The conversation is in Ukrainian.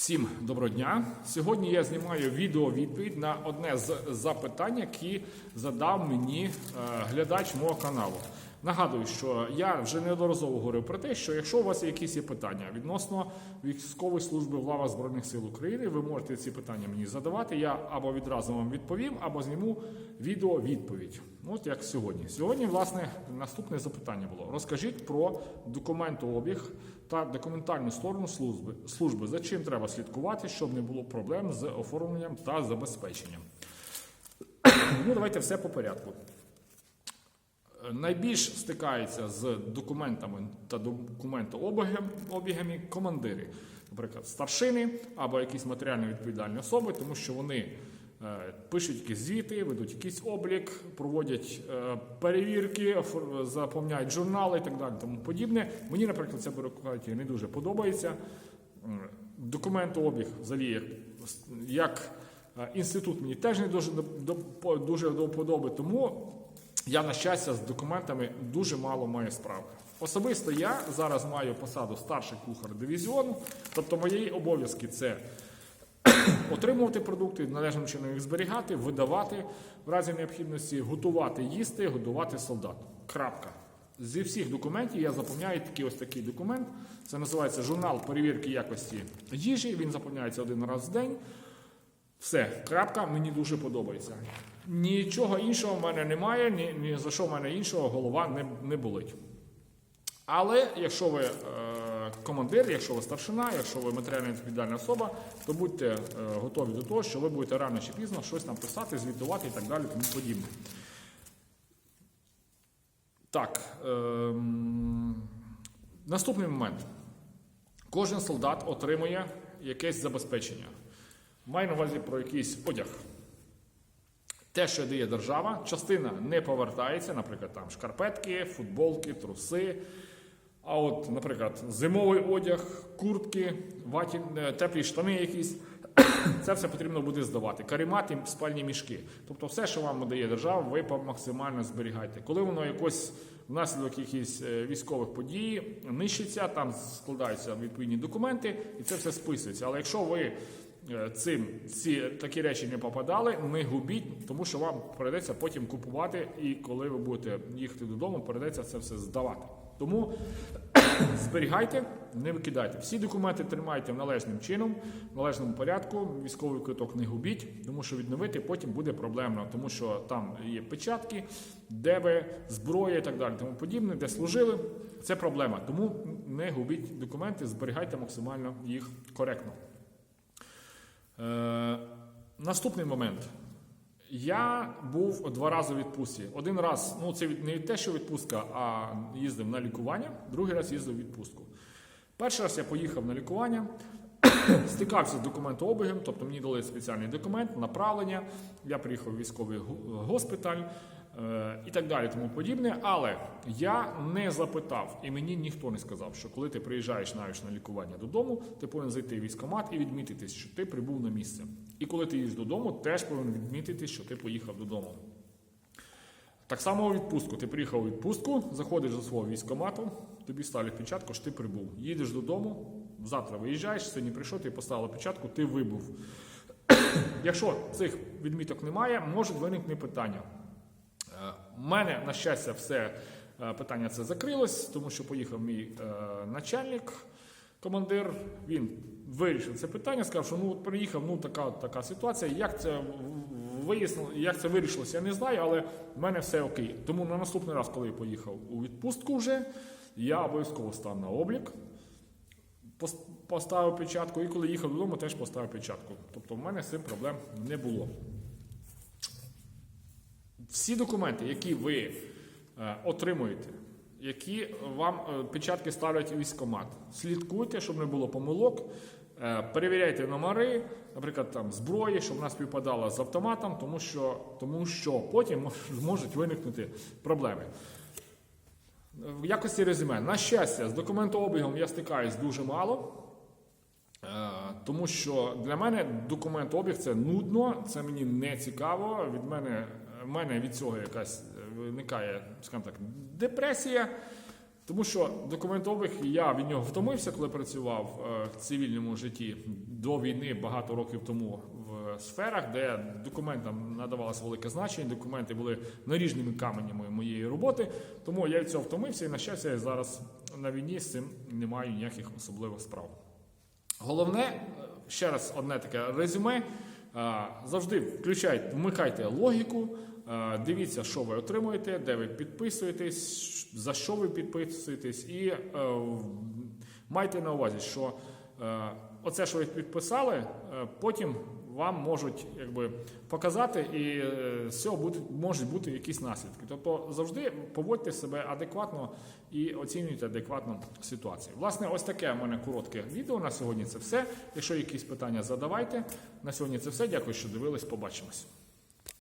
Всім доброго дня. Сьогодні я знімаю відео-відповідь на одне з запитань, які задав мені е, глядач мого каналу. Нагадую, що я вже неодноразово говорив про те, що якщо у вас якісь є питання відносно військової служби в лавах Збройних сил України, ви можете ці питання мені задавати. Я або відразу вам відповім, або зніму відео-відповідь. От як сьогодні. Сьогодні, власне, наступне запитання було: розкажіть про документообіг та документальну сторону служби, служби, за чим треба слідкувати, щоб не було проблем з оформленням та забезпеченням. Ну, давайте все по порядку. Найбільш стикаються з документами та документообігами командири, наприклад, старшини або якісь матеріально відповідальні особи, тому що вони е, пишуть якісь звіти, ведуть якийсь облік, проводять е, перевірки, заповняють журнали і так далі, тому подібне. Мені, наприклад, ця бюрократія не дуже подобається. Документообіг взагалі як, е, інститут мені теж не дуже до, дуже до вподоби, тому я, на щастя, з документами дуже мало маю справи. Особисто я зараз маю посаду старший кухар дивізіону, тобто мої обов'язки це отримувати продукти, належним чином їх зберігати, видавати в разі необхідності, готувати їсти, годувати солдат. Крапка. Зі всіх документів я заповняю такий ось такий документ. Це називається журнал перевірки якості їжі. Він заповняється один раз в день. Все, крапка, мені дуже подобається. Нічого іншого в мене немає, ні, ні за що в мене іншого голова не, не болить. Але якщо ви е, командир, якщо ви старшина, якщо ви матеріально відповідальна особа, то будьте е, готові до того, що ви будете рано чи пізно щось нам писати, звітувати і так далі, тому подібне. Так. ем, наступний момент. Кожен солдат отримує якесь забезпечення. Маю на увазі про якийсь одяг. Те, що дає держава, частина не повертається, наприклад, там шкарпетки, футболки, труси. А от, наприклад, зимовий одяг, куртки, ваті, е, теплі штани якісь. Це все потрібно буде здавати. Каремат і спальні мішки. Тобто все, що вам дає держава, ви максимально зберігайте. Коли воно якось внаслідок якихось е, військових подій нищиться, там складаються відповідні документи, і це все списується. Але якщо ви цим ці такі речі не попадали, не губіть, тому що вам прийдеться потім купувати, і коли ви будете їхати додому, прийдеться це все здавати. Тому зберігайте, не викидайте. Всі документи тримайте належним чином, в належному порядку. Військовий квиток не губіть, тому що відновити потім буде проблемно, тому що там є печатки, де ви, зброя і так далі, тому подібне, де служили. Це проблема. Тому не губіть документи, зберігайте максимально їх коректно. Е, наступний момент. Я був два рази у відпустці. Один раз, ну це не те, що відпустка, а їздив на лікування, другий раз їздив у відпустку. Перший раз я поїхав на лікування, стикався з документообігом, тобто мені дали спеціальний документ, направлення. Я приїхав в військовий госпіталь е, і так далі, тому подібне. Але я не запитав, і мені ніхто не сказав, що коли ти приїжджаєш навіть на лікування додому, ти повинен зайти в військкомат і відмітитись, що ти прибув на місце. І коли ти їдеш додому, теж повинен відмітити, що ти поїхав додому. Так само у відпустку. Ти приїхав у відпустку, заходиш до свого військкомату, тобі ставлять печатку, що ти прибув. Їдеш додому, завтра виїжджаєш, сьогодні прийшов, ти поставили печатку, ти вибув. Якщо цих відміток немає, можуть виникнути питання. У мене, на щастя, все е, питання це закрилось, тому що поїхав мій е, начальник, командир. Він вирішив це питання, сказав, що ну от приїхав, ну така, така ситуація. Як це вияснило, як це вирішилося, я не знаю, але в мене все окей. Тому на наступний раз, коли я поїхав у відпустку вже, я обов'язково став на облік. Поставив печатку, і коли їхав додому, теж поставив печатку. Тобто в мене з цим проблем не було. Всі документи, які ви е, отримуєте, які вам е, печатки ставлять у військкомат, слідкуйте, щоб не було помилок. е, Перевіряйте номери, наприклад, там зброї, щоб вона співпадала з автоматом, тому що, тому що потім мож- можуть виникнути проблеми. В якості резюме, на щастя, з документообігом я стикаюсь дуже мало. Тому що для мене документообіг це нудно, це мені не цікаво. Від мене, в мене від цього якась е, виникає, скажімо так, депресія. Тому що документових я від нього втомився, коли працював е, в цивільному житті до війни багато років тому в сферах, де документам надавалося велике значення, документи були наріжними каменями моєї роботи. Тому я від цього втомився і, на щастя, я зараз на війні з цим не маю ніяких особливих справ. Головне, е, ще раз одне таке резюме. Завжди включайте, вмикайте логіку, дивіться, що ви отримуєте, де ви підписуєтесь, за що ви підписуєтесь, і е, майте на увазі, що е, оце, що ви підписали, е, потім вам можуть якби, показати, і е, з цього буде, можуть бути якісь наслідки. Тобто завжди поводьте себе адекватно і оцінюйте адекватно ситуацію. Власне, ось таке в мене коротке відео. На сьогодні це все. Якщо якісь питання задавайте. На сьогодні це все. Дякую, що дивились. Побачимось.